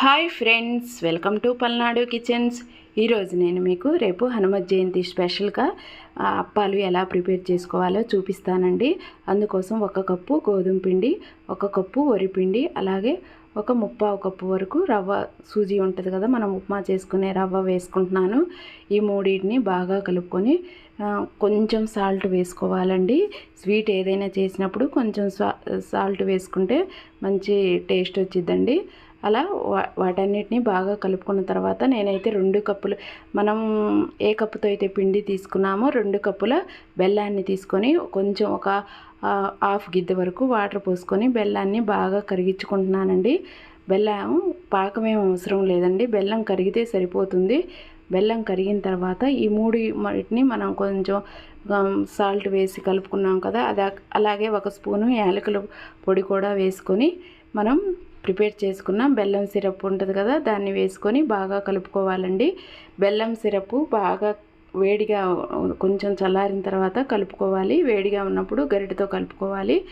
Hi friends welcome to Palnadu kitchens. ఈరోజు నేను మీకు రేపు హనుమత్ జయంతి స్పెషల్గా అప్పాలు ఎలా ప్రిపేర్ చేసుకోవాలో చూపిస్తానండి. అందుకోసం ఒక కప్పు గోధుమ పిండి ఒక కప్పు వరిపిండి అలాగే ఒక ముప్పావు కప్పు వరకు రవ్వ సూజీ ఉంటుంది కదా మనం ఉప్మా చేసుకునే రవ్వ వేసుకుంటున్నాను. ఈ మూడింటిని బాగా కలుపుకొని కొంచెం సాల్ట్ వేసుకోవాలండి. స్వీట్ ఏదైనా చేసినప్పుడు కొంచెం సా సాల్ట్ వేసుకుంటే మంచి టేస్ట్ వచ్చిద్దండి. అలా వా వాటన్నిటిని బాగా కలుపుకున్న తర్వాత నేనైతే రెండు కప్పులు మనం ఏ కప్పుతో అయితే పిండి తీసుకున్నామో రెండు కప్పుల బెల్లాన్ని తీసుకొని కొంచెం ఒక హాఫ్ గిద్దె వరకు వాటర్ పోసుకొని బెల్లాన్ని బాగా కరిగించుకుంటున్నానండి. బెల్లం పాకమేం అవసరం లేదండి. బెల్లం కరిగితే సరిపోతుంది. బెల్లం కరిగిన తర్వాత ఈ మూడు వాటిని మనం కొంచెం సాల్ట్ వేసి కలుపుకున్నాం కదా అది అలాగే ఒక స్పూను యాలకుల పొడి కూడా వేసుకొని మనం ప్రిపేర్ చేసుకున్న. బెల్లం సిరప్ ఉంటుంది కదా దాన్ని వేసుకొని బాగా కలుపుకోవాలండి. బెల్లం సిరప్ బాగా వేడిగా కొంచెం చల్లారిన తర్వాత కలుపుకోవాలి. వేడిగా ఉన్నప్పుడు గరిటతో కలుపుకోవాలి.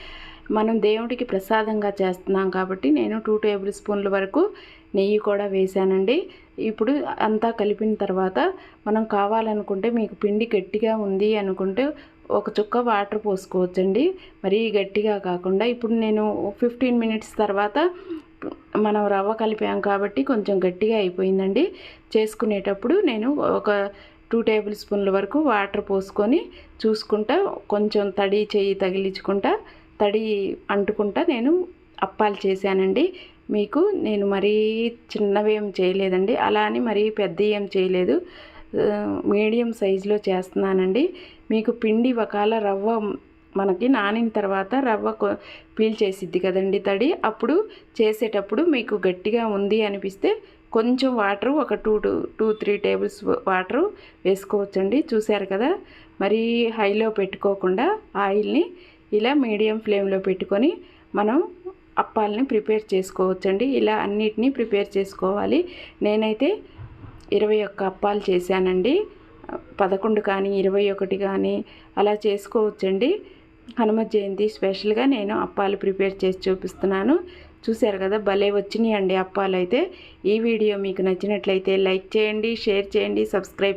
మనం దేవుడికి ప్రసాదంగా చేస్తున్నాం కాబట్టి నేను టూ టేబుల్ స్పూన్ల వరకు నెయ్యి కూడా వేసానండి ఇప్పుడు అంతా కలిపిన తర్వాత మనం కావాలనుకుంటే మీకు పిండి గట్టిగా ఉంది అనుకుంటే ఒక చుక్క వాటర్ పోసుకోవచ్చండి. మరీ గట్టిగా కాకుండా ఇప్పుడు నేను ఫిఫ్టీన్ మినిట్స్ తర్వాత మనం రవ్వ కలిపాం కాబట్టి కొంచెం గట్టిగా అయిపోయిందండి. చేసుకునేటప్పుడు నేను ఒక టూ టేబుల్ స్పూన్ల వరకు వాటర్ పోసుకొని చూసుకుంటా కొంచెం తడి చేయి తగిలించుకుంటా తడి అంటుకుంటా నేను అప్పాలు చేశానండి. మీకు నేను మరీ చిన్నవి ఏం చేయలేదండి. అలా అని మరీ పెద్ద ఏం చేయలేదు. మీడియం సైజులో చేస్తున్నానండి. మీకు పిండి ఒకవేళ రవ్వ మనకి నానిన తర్వాత రవ్వ పీల్ పీల్చేసిద్ది కదండి తడి. అప్పుడు చేసేటప్పుడు మీకు గట్టిగా ఉంది అనిపిస్తే కొంచెం వాటర్ ఒక two two two three tables water వేసుకోవచ్చండి. చూశారు కదా? మరీ హైలో పెట్టుకోకుండా ఆయిల్ని ఇలా మీడియం ఫ్లేమ్లో పెట్టుకొని మనం అప్పాలని ప్రిపేర్ చేసుకోవచ్చండి. ఇలా అన్నిటినీ ప్రిపేర్ చేసుకోవాలి. నేనైతే ఇరవై ఒక్క అప్పాలు చేశానండి. పదకొండు కానీ ఇరవై ఒకటి కానీ అలా చేసుకోవచ్చండి. హనుమ జయంతి స్పెషల్గా నేను అప్పాలు ప్రిపేర్ చేసి చూపిస్తున్నాను. చూశారు కదా భలే వచ్చినాయండి అప్పాలు అయితే ఈ వీడియో మీకు నచ్చినట్లయితే లైక్ చేయండి షేర్ చేయండి సబ్స్క్రైబ్